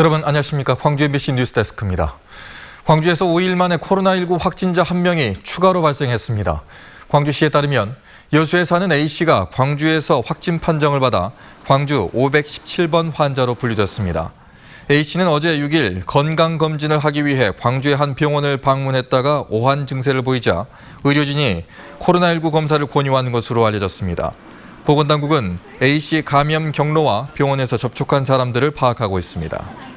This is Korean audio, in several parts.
여러분 안녕하십니까 광주 MBC 뉴스데스크입니다. 광주에서 5일 만에 코로나19 확진자 한 명이 추가로 발생했습니다. 광주시에 따르면 여수에 사는 A씨가 광주에서 확진 판정을 받아 광주 517번 환자로 분류됐습니다. A씨는 어제 6일 건강검진을 하기 위해 광주의 한 병원을 방문했다가 오한 증세를 보이자 의료진이 코로나19 검사를 권유한 것으로 알려졌습니다. 보건당국은 A씨 감염 경로와 병원에서 접촉한 사람들을 파악하고 있습니다.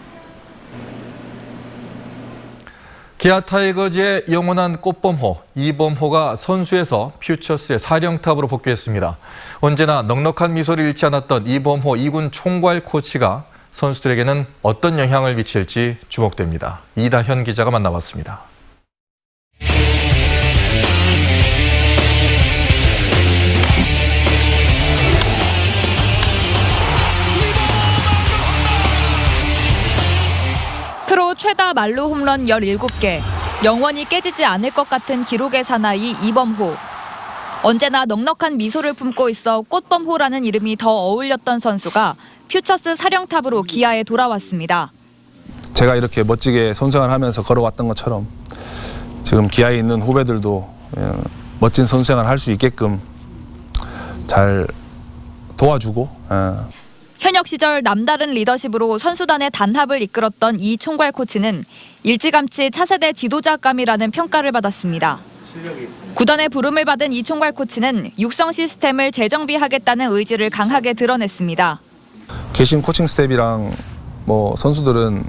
기아 타이거즈의 영원한 꽃범호 이범호가 선수에서 퓨처스의 사령탑으로 복귀했습니다. 언제나 넉넉한 미소를 잃지 않았던 이범호 2군 총괄 코치가 선수들에게는 어떤 영향을 미칠지 주목됩니다. 이다현 기자가 만나봤습니다. 최다 말루 홈런 17개, 영원히 깨지지 않을 것 같은 기록의 사나이 이범호. 언제나 넉넉한 미소를 품고 있어 꽃범호라는 이름이 더 어울렸던 선수가 퓨처스 사령탑으로 기아에 돌아왔습니다. 제가 이렇게 멋지게 선수생활 하면서 걸어왔던 것처럼 지금 기아에 있는 후배들도 어, 멋진 선수생활 할 수 있게끔 잘 도와주고 어, 현역 시절 남다른 리더십으로 선수단의 단합을 이끌었던 이 총괄 코치는 일찌감치 차세대 지도자감이라는 평가를 받았습니다. 구단의 부름을 받은 이 총괄 코치는 육성 시스템을 재정비하겠다는 의지를 강하게 드러냈습니다. 계신 코칭 스텝이랑 뭐 선수들은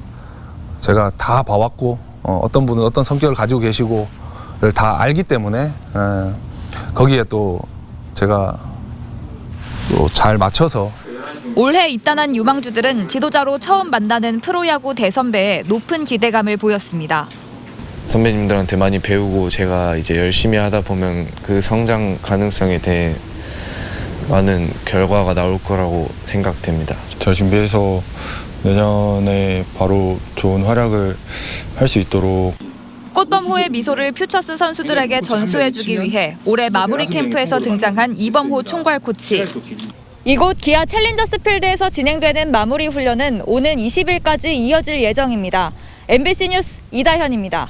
제가 다 봐왔고 어, 어떤 분은 어떤 성격을 가지고 계시고를 다 알기 때문에 어, 거기에 또 제가 또 잘 맞춰서 올해 입단한 유망주들은 지도자로 처음 만나는 프로야구 대선배에 높은 기대감을 보였습니다. 선배님들한테 많이 배우고 제가 이제 열심히 하다 보면 그 성장 가능성에 대해 많은 결과가 나올 거라고 생각됩니다. 잘 준비해서 내년에 바로 좋은 활약을 할 수 있도록 꽃범호의 미소를 퓨처스 선수들에게 전수해주기 위해 올해 마무리 캠프에서 등장한 이범호 총괄 코치. 이곳 기아 챌린저스 필드에서 진행되는 마무리 훈련은 오는 20일까지 이어질 예정입니다. MBC 뉴스 이다현입니다.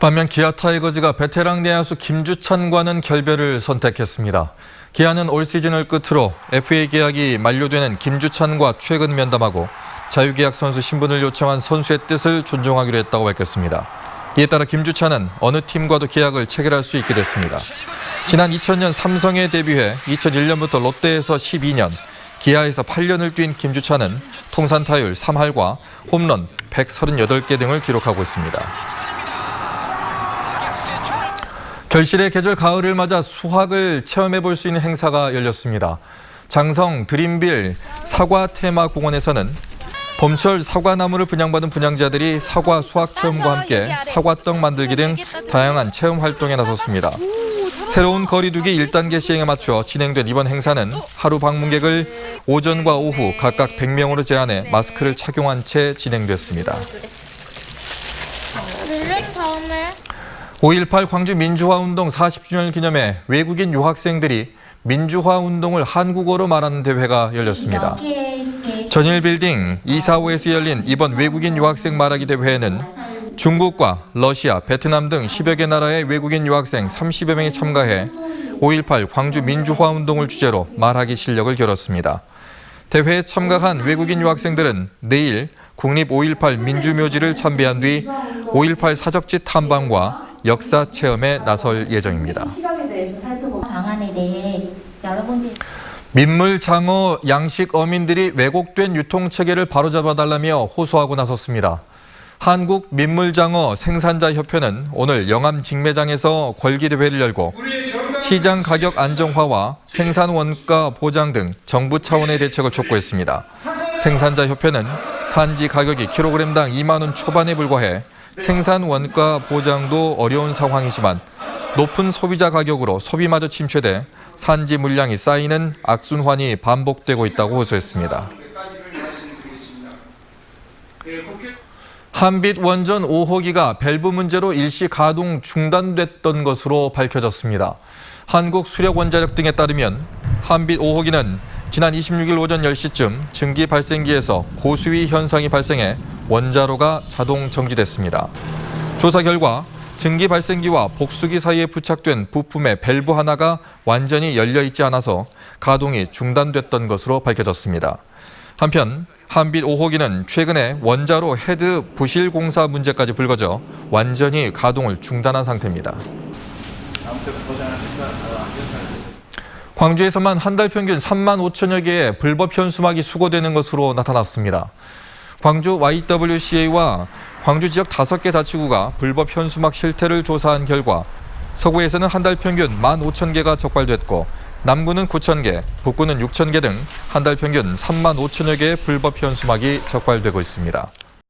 반면 기아 타이거즈가 베테랑 내야수 김주찬과는 결별을 선택했습니다. 기아는 올 시즌을 끝으로 FA 계약이 만료되는 김주찬과 최근 면담하고 자유계약 선수 신분을 요청한 선수의 뜻을 존중하기로 했다고 밝혔습니다. 이에 따라 김주찬은 어느 팀과도 계약을 체결할 수 있게 됐습니다. 지난 2000년 삼성에 데뷔해 2001년부터 롯데에서 12년, 기아에서 8년을 뛴 김주찬은 통산 타율 3할과 홈런 138개 등을 기록하고 있습니다. 결실의 계절 가을을 맞아 수확을 체험해 볼 수 있는 행사가 열렸습니다. 장성 드림빌 사과 테마 공원에서는 봄철 사과나무를 분양받은 분양자들이 사과 수확 체험과 함께 사과떡 만들기 등 다양한 체험 활동에 나섰습니다. 새로운 거리두기 1단계 시행에 맞춰 진행된 이번 행사는 하루 방문객을 오전과 오후 각각 100명으로 제한해 마스크를 착용한 채 진행됐습니다. 룰렛 다음에 5.18 광주 민주화운동 40주년을 기념해 외국인 유학생들이 민주화운동을 한국어로 말하는 대회가 열렸습니다. 전일 빌딩 245에서 열린 이번 외국인 유학생 말하기 대회에는 중국과 러시아, 베트남 등 10여 개 나라의 외국인 유학생 30여 명이 참가해 5.18 광주 민주화운동을 주제로 말하기 실력을 겨뤘습니다. 대회에 참가한 외국인 유학생들은 내일 국립 5.18 민주묘지를 참배한 뒤 5.18 사적지 탐방과 역사 체험에 나설 예정입니다. 민물 장어 양식 어민들이 왜곡된 유통 체계를 바로잡아 달라며 호소하고 나섰습니다. 한국 민물장어 생산자 협회는 오늘 영암 직매장에서 궐기 대회를 열고 시장 가격 안정화와 생산 원가 보장 등 정부 차원의 대책을 촉구했습니다. 생산자 협회는 산지 가격이 킬로그램당 2만 원 초반에 불과해 생산 원가 보장도 어려운 상황이지만 높은 소비자 가격으로 소비마저 침체돼 산지 물량이 쌓이는 악순환이 반복되고 있다고 호소했습니다. 한빛 원전 5호기가 밸브 문제로 일시 가동 중단됐던 것으로 밝혀졌습니다. 한국수력원자력 등에 따르면 한빛 5호기는 지난 26일 오전 10시쯤 증기 발생기에서 고수위 현상이 발생해 원자로가 자동 정지됐습니다. 조사 결과 증기 발생기와 복수기 사이에 부착된 부품의 밸브 하나가 완전히 열려 있지 않아서 가동이 중단됐던 것으로 밝혀졌습니다. 한편 한빛 5호기는 최근에 원자로 헤드 부실 공사 문제까지 불거져 완전히 가동을 중단한 상태입니다. 광주에서만 한 달 평균 3만 5천여 개의 불법 현수막이 수거되는 것으로 나타났습니다. 광주 YWCA와 광주 지역 5개 자치구가 불법 현수막 실태를 조사한 결과 서구에서는 한 달 평균 1만 5천 개가 적발됐고 남구는 9천 개, 북구는 6천 개등 한 달 평균 3만 5천여 개의 불법 현수막이 적발되고 있습니다.